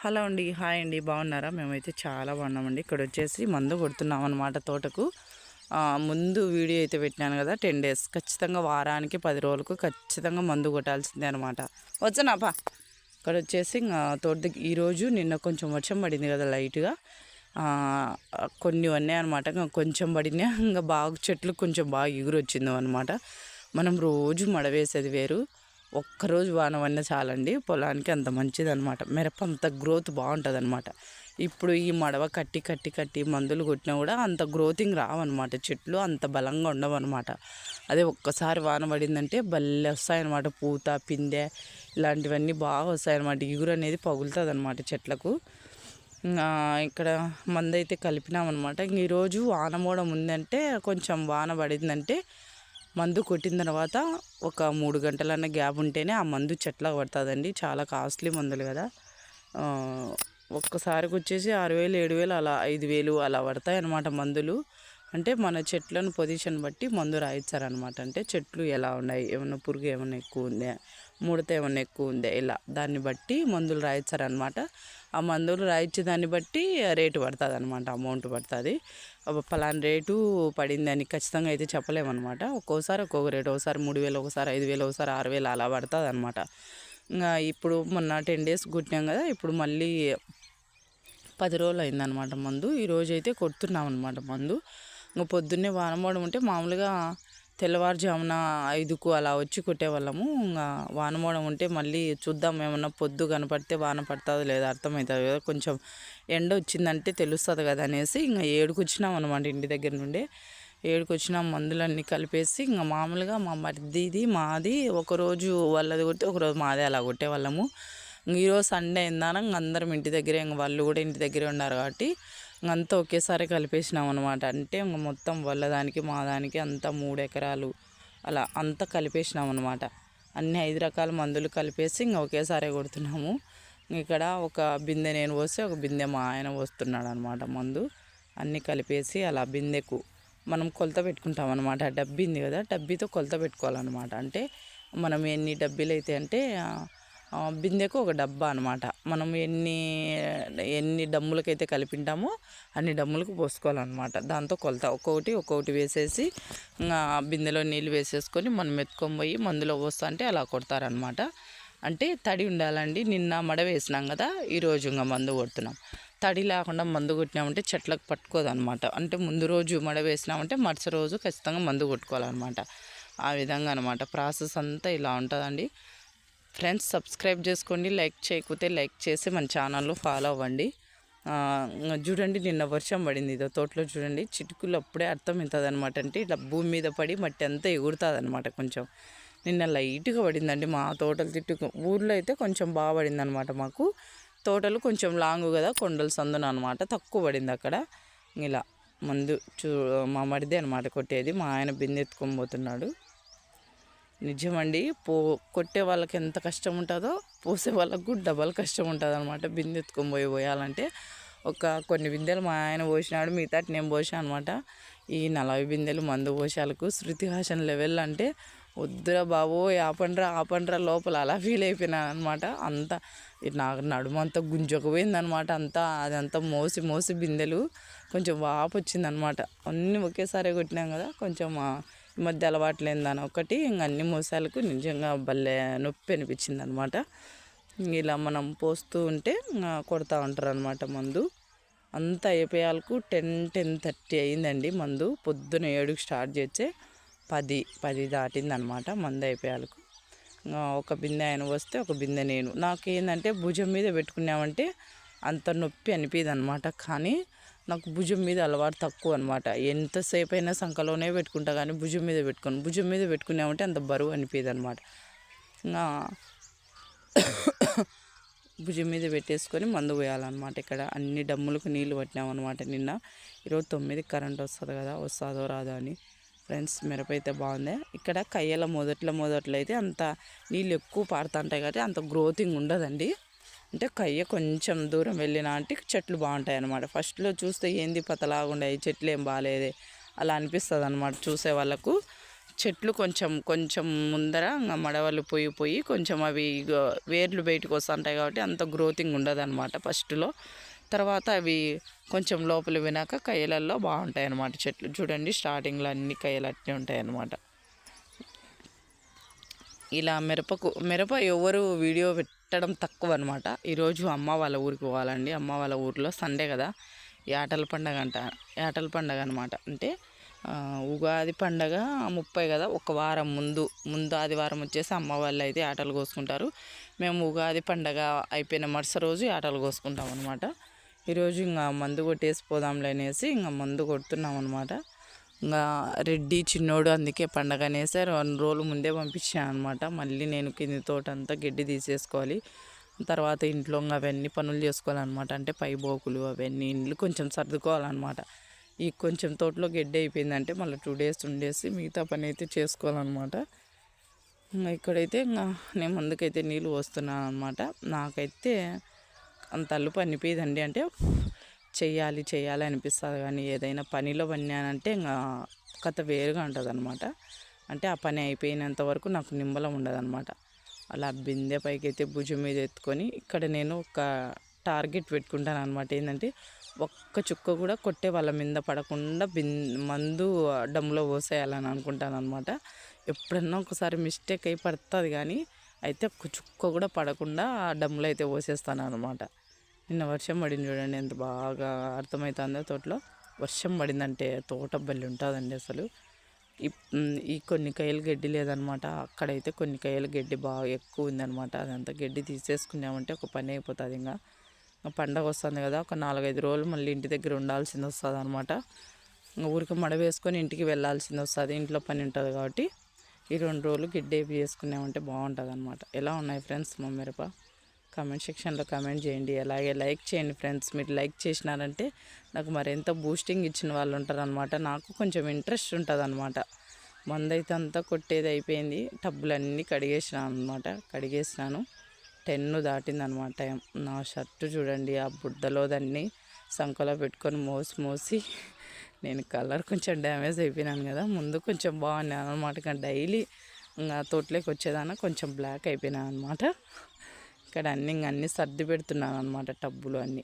Hello అండి hi అండి బాగున్నారా? మేమైతే చాలా బాగున్నామండి. ఇక్కడ వచ్చేసి మందు కొడుతున్నాం అనమాట తోటకు ముందు వీడియో అయితే పెట్టినాను కదా టెన్ డేస్. ఖచ్చితంగా వారానికి పది రోజులకు ఖచ్చితంగా మందు కొట్టాల్సిందే అనమాట వచ్చానాపా ఇక్కడ వచ్చేసి ఇంకా తోట దగ్గర ఈరోజు నిన్న కొంచెం వర్షం పడింది కదా లైట్గా. కొన్ని ఉన్నాయి అనమాట ఇంకా కొంచెం పడినా ఇంకా బాగా చెట్లు కొంచెం బాగా ఎగురు అనమాట మనం రోజు మడవేసేది వేరు. ఒక్కరోజు వాన పడినా చాలండి. పొలానికి అంత మంచిది అనమాట మిరప అంత గ్రోత్ బాగుంటుంది అనమాట ఇప్పుడు ఈ మడవ కట్టి కట్టి కట్టి మందులు కొట్టినా కూడా అంత గ్రోతింగ్ రావన్నమాట. చెట్లు అంత బలంగా ఉండవు అనమాట అదే ఒక్కసారి వాన పడిందంటే భలే వస్తాయన్నమాట. పూత పిందె ఇలాంటివన్నీ బాగా వస్తాయన్నమాట. ఇగురు అనేది పగులుతుంది అనమాట చెట్లకు ఇక్కడ మందైతే కలిపినామన్నమాట. ఇంక ఈరోజు వాన మూడం ఉందంటే కొంచెం వాన పడిందంటే మందు కొట్టిన తర్వాత ఒక మూడు గంటలన్న గ్యాప్ ఉంటేనే ఆ మందు చెట్లకు పడుతుందండి. చాలా కాస్ట్లీ మందులు కదా. ఒక్కసారికి వచ్చేసి ఆరు వేలు ఏడు వేలు అలా ఐదు వేలు అలా పడతాయి అన్నమాట మందులు. అంటే మన చెట్లను పొజిషన్ బట్టి మందు రాయించారనమాట అంటే చెట్లు ఎలా ఉన్నాయి? ఏమైనా పురుగు ఏమైనా ఎక్కువ ఉందా? ముడత ఏమైనా ఎక్కువ ఉందా? ఇలా దాన్ని బట్టి మందులు రాయించారనమాట ఆ మందులు రాయించే దాన్ని బట్టి రేటు పడుతుంది అనమాట అమౌంట్ పడుతుంది. పలానా రేటు పడిందని ఖచ్చితంగా అయితే చెప్పలేమన్నమాట. ఒక్కోసారి ఒక్కొక్క రేటు ఒకసారి మూడు వేలు ఒకసారి ఐదు వేలు ఒకసారి ఆరు వేలు అలా పడుతుంది అనమాట ఇంకా ఇప్పుడు మొన్న టెన్ డేస్ కుట్టినాం కదా ఇప్పుడు మళ్ళీ పది రోజులు అయిందనమాట మందు. ఈరోజు అయితే కొడుతున్నాం అనమాట మందు. ఇంకా పొద్దున్నే వానమోడం ఉంటే మామూలుగా తెల్లవారుజామున ఐదుకు అలా వచ్చి కొట్టేవాళ్ళము. ఇంకా వానమోడం ఉంటే మళ్ళీ చూద్దాం ఏమన్నా పొద్దు కనపడితే వాన పడుతుందో లేదా అర్థమవుతుంది కదా. కొంచెం ఎండ వచ్చిందంటే తెలుస్తుంది కదా అనేసి ఇంకా ఏడుకు వచ్చినాం అనమాట ఇంటి దగ్గర నుండి. ఏడుకు వచ్చిన మందులన్నీ కలిపేసి ఇంకా మామూలుగా మా మరిదిది మాది ఒకరోజు వాళ్ళది కొట్టి ఒకరోజు మాదే అలా కొట్టేవాళ్ళము. ఈరోజు సండే అయిందాన ఇంక అందరం ఇంటి దగ్గరే ఇంక వాళ్ళు కూడా ఇంటి దగ్గరే ఉన్నారు కాబట్టి అంతా ఒకేసారి కలిపేసినాం అనమాట అంటే ఇంక మొత్తం వల్ల దానికి మా దానికి అంతా మూడు ఎకరాలు అలా అంతా కలిపేసినాం అనమాట అన్ని ఐదు రకాల మందులు కలిపేసి ఇంక ఒకేసారి కొడుతున్నాము. ఇక్కడ ఒక బిందె నేను పోస్తే ఒక బిందె మా ఆయన పోస్తున్నాడు అనమాట మందు. అన్నీ కలిపేసి అలా బిందెకు మనం కొలత పెట్టుకుంటాం అనమాట డబ్బింది కదా డబ్బీతో కొలత పెట్టుకోవాలన్నమాట. అంటే మనం ఎన్ని డబ్బీలు అయితే అంటే బిందెకు ఒక డబ్బా అనమాట మనం ఎన్ని ఎన్ని డమ్ములకైతే కలిపింటామో అన్ని డమ్ములకు పోసుకోవాలన్నమాట. దాంతో కొలత. ఒక్కొక్కటి ఒక్కొక్కటి వేసేసి ఇంకా బిందెలో నీళ్ళు వేసేసుకొని మనం ఎత్తుకొని పోయి మందులో పోస్తా అంటే అలా కొడతారనమాట అంటే తడి ఉండాలండి. నిన్న మడ వేసినాం కదా ఈరోజు ఇంకా మందు కొడుతున్నాం. తడి లేకుండా మందు కొట్టినామంటే చెట్లకు పట్టుకోదు అనమాట అంటే ముందు రోజు మడ వేసినామంటే మరుసటి రోజు ఖచ్చితంగా మందు కొట్టుకోవాలన్నమాట. ఆ విధంగా అనమాట ప్రాసెస్ అంతా ఇలా ఉంటుందండి. ఫ్రెండ్స్ సబ్స్క్రైబ్ చేసుకోండి లైక్ చేయకపోతే లైక్ చేసి మన ఛానల్లో ఫాలో అవ్వండి. చూడండి నిన్న వర్షం పడింది. ఇదో తోటలో చూడండి చిటుకులు అప్పుడే అర్థమవుతుంది అనమాట అంటే ఇట్లా భూమి మీద పడి మట్టి అంతా ఎగురుతుంది అనమాట కొంచెం. నిన్న లైట్గా పడిందండి మా తోటలు తిట్టు ఊర్లో అయితే కొంచెం బాగా పడింది అనమాట మాకు. తోటలు కొంచెం లాంగ్ కదా కొండల సందున అనమాట తక్కువ పడింది అక్కడ. ఇలా మందు చూ మా మడిదే అనమాట కొట్టేది. మా ఆయన బిందె ఎత్తుకొని పోతున్నాడు. నిజమండి. పో కొట్టే వాళ్ళకి ఎంత కష్టం ఉంటుందో పోసే వాళ్ళకు కూడా డబల్ కష్టం ఉంటుంది అనమాట బిందె ఎత్తుకొని పోయి పోయాలంటే ఒక కొన్ని బిందెలు మా ఆయన పోసినాడు మిగతా నేను పోసాను అనమాట ఈ నలభై బిందెలు మందు పోసాలకు శృతి హాసన్ లెవెల్ అంటే వద్దురా బాబు ఆపండ్రా ఆపండ్రా లోపల అలా ఫీల్ అయిపోయినాను అనమాట అంత నాకు నడుము అంతా గుంజకపోయింది అనమాట అంతా అదంతా మోసి మోసి బిందెలు కొంచెం వాపు వచ్చిందనమాట అన్నీ ఒకేసారి కొట్టినాం కదా కొంచెం ఈ మధ్య అలవాటు లేదని ఒకటి ఇంక అన్ని మోసాలకు నిజంగా భలే నొప్పి అనిపించింది అనమాట ఇలా మనం పోస్తూ ఉంటే ఇంకా కొడతా ఉంటారు అనమాట మందు. అంతా అయిపోయాలకు టెన్ టెన్ థర్టీ అయిందండి మందు. పొద్దున ఏడుకి స్టార్ట్ చేస్తే పది పది దాటింది అనమాట మందు అయిపోయాలకు. ఇంకా ఒక బిందె ఆయన వస్తే ఒక బిందె నేను. నాకు ఏంటంటే భుజం మీద పెట్టుకున్నామంటే అంత నొప్పి అనిపిదనమాట అనమాట కానీ నాకు భుజం మీద అలవాటు తక్కువ అనమాట ఎంతసేపు అయినా సంఖలోనే పెట్టుకుంటా కానీ భుజం మీద పెట్టుకోను. భుజం మీద పెట్టుకున్నామంటే అంత బరువు అనిపించదు అనమాట ఇంకా భుజం మీద పెట్టేసుకొని మందు పోయాలన్నమాట ఇక్కడ. అన్ని డమ్ములకు నీళ్ళు పట్టినామన్నమాట నిన్న. ఈరోజు తొమ్మిది కరెంట్ వస్తుంది కదా వస్తుందో రాదో అని. ఫ్రెండ్స్ మిరప అయితే బాగుంది. ఇక్కడ కయ్యల మొదట్లో మొదట్లో అయితే అంత నీళ్ళు ఎక్కువ పారుతుంటాయి కాబట్టి అంత గ్రోతింగ్ ఉండదండి. అంటే కయ్య కొంచెం దూరం వెళ్ళినా అంటే చెట్లు బాగుంటాయి అన్నమాట. ఫస్ట్లో చూస్తే ఏంది పతలాగుండే ఈ చెట్లు ఏం బాగాలేదే అలా అనిపిస్తుంది అనమాట చూసే వాళ్ళకు. చెట్లు కొంచెం కొంచెం ముందర ఇంకా మడవలు పోయి పోయి కొంచెం అవి వేర్లు బయటకు వస్తుంటాయి కాబట్టి అంత గ్రోతింగ్ ఉండదు అనమాట ఫస్ట్లో. తర్వాత అవి కొంచెం లోపల వినాక కయ్యలల్లో బాగుంటాయి అన్నమాట చెట్లు. చూడండి స్టార్టింగ్లో అన్ని కయ్యలు అట్నే ఉంటాయి అన్నమాట ఇలా మిరపకు మిరప ఎవరు వీడియో పెట్టడం తక్కువ అనమాట ఈరోజు అమ్మ వాళ్ళ ఊరికి పోవాలండి. అమ్మ వాళ్ళ ఊరిలో సండే కదా. యాటల పండగ అంట యాటల పండగ అనమాట. అంటే ఉగాది పండగ ముప్పై కదా. ఒక వారం ముందు ముందు ఆదివారం వచ్చేసి అమ్మ వాళ్ళు అయితే ఆటలు కోసుకుంటారు. మేము ఉగాది పండగ అయిపోయిన మరుసటి రోజు ఆటలు కోసుకుంటాం అనమాట ఈరోజు ఇంకా మందు కొట్టేసి పోదాంలే అనేసి ఇంకా మందు కొడుతున్నాం అనమాట ఇంకా రెడ్డి చిన్నోడు అందుకే పండగ అనేసి రెండు రోజులు ముందే పంపించాను అనమాట మళ్ళీ నేను కింది తోట అంతా గడ్డి తీసేసుకోవాలి. తర్వాత ఇంట్లో అవన్నీ పనులు చేసుకోవాలన్నమాట. అంటే పై బోకులు అవన్నీ ఇండ్లు కొంచెం సర్దుకోవాలన్నమాట. ఈ కొంచెం తోటలో గడ్డి అయిపోయిందంటే మళ్ళీ టూ డేస్ ఉండేసి మిగతా పని అయితే చేసుకోవాలన్నమాట. ఇంకా ఇక్కడైతే ఇంకా నేను ముందుకైతే నీళ్ళు పోస్తున్నాను అనమాట నాకైతే అంత అల్లుపు అనిపించదండి అంటే చేయాలి చేయాలి అనిపిస్తుంది కానీ ఏదైనా పనిలో పన్నానంటే ఇంకా కథ వేరుగా ఉంటుంది అనమాట అంటే ఆ పని అయిపోయినంత వరకు నాకు నిమ్మలం ఉండదు అనమాట అలా బిందె పైకి అయితే భుజం మీద ఎత్తుకొని ఇక్కడ నేను ఒక టార్గెట్ పెట్టుకుంటాను అనమాట ఏంటంటే ఒక్క చుక్క కూడా కొట్టే వాళ్ళ మీద పడకుండా బిన్ మందు డమ్లో పోసేయాలని అనుకుంటాను అనమాట ఎప్పుడన్నా ఒకసారి మిస్టేక్ అయి పడుతుంది కానీ అయితే ఒక్క చుక్క కూడా పడకుండా ఆ డమ్లో అయితే పోసేస్తాను అనమాట నిన్న వర్షం పడింది చూడండి ఎంత బాగా అర్థమవుతుందో తోటలో. వర్షం పడిందంటే తోట బల్లి ఉంటుందండి అసలు. ఈ ఈ కొన్ని కాయలు గడ్డి లేదనమాట. అక్కడైతే కొన్ని కాయలు గడ్డి బాగా ఎక్కువ ఉందనమాట. అదంతా గడ్డి తీసేసుకున్నామంటే ఒక పని అయిపోతుంది ఇంకా. పండగ వస్తుంది కదా ఒక నాలుగైదు రోజులు మళ్ళీ ఇంటి దగ్గర ఉండాల్సింది వస్తుంది అనమాట ఇంకా ఊరికి మడ వేసుకొని ఇంటికి వెళ్ళాల్సింది వస్తుంది. ఇంట్లో పని ఉంటుంది కాబట్టి ఈ రెండు రోజులు గిడ్డేపి చేసుకున్నామంటే బాగుంటుంది అనమాట ఎలా ఉన్నాయి ఫ్రెండ్స్ మా మిరప? కామెంట్ సెక్షన్లో కామెంట్ చేయండి. అలాగే లైక్ చేయండి ఫ్రెండ్స్. మీరు లైక్ చేసినారంటే నాకు మరింత బూస్టింగ్ ఇచ్చిన వాళ్ళు ఉంటారనమాట నాకు కొంచెం ఇంట్రెస్ట్ ఉంటుంది అనమాట మందైతే అంతా కొట్టేది అయిపోయింది. టబ్బులన్నీ కడిగేసినాను అనమాట కడిగేసినాను. టెన్ దాటింది అనమాట టైం. నా షర్టు చూడండి ఆ బుడ్డలో దాన్ని సంకలో పెట్టుకొని మోసి మోసి నేను కలర్ కొంచెం డ్యామేజ్ అయిపోయినాను కదా. ముందు కొంచెం బాగున్నాను అనమాట కానీ డైలీ ఇంకా తోటలోకి వచ్చేదాన కొంచెం బ్లాక్ అయిపోయినా అనమాట ఇక్కడ అన్ని ఇంక అన్నీ సర్ది పెడుతున్నాను అనమాట టబ్బులు అన్నీ.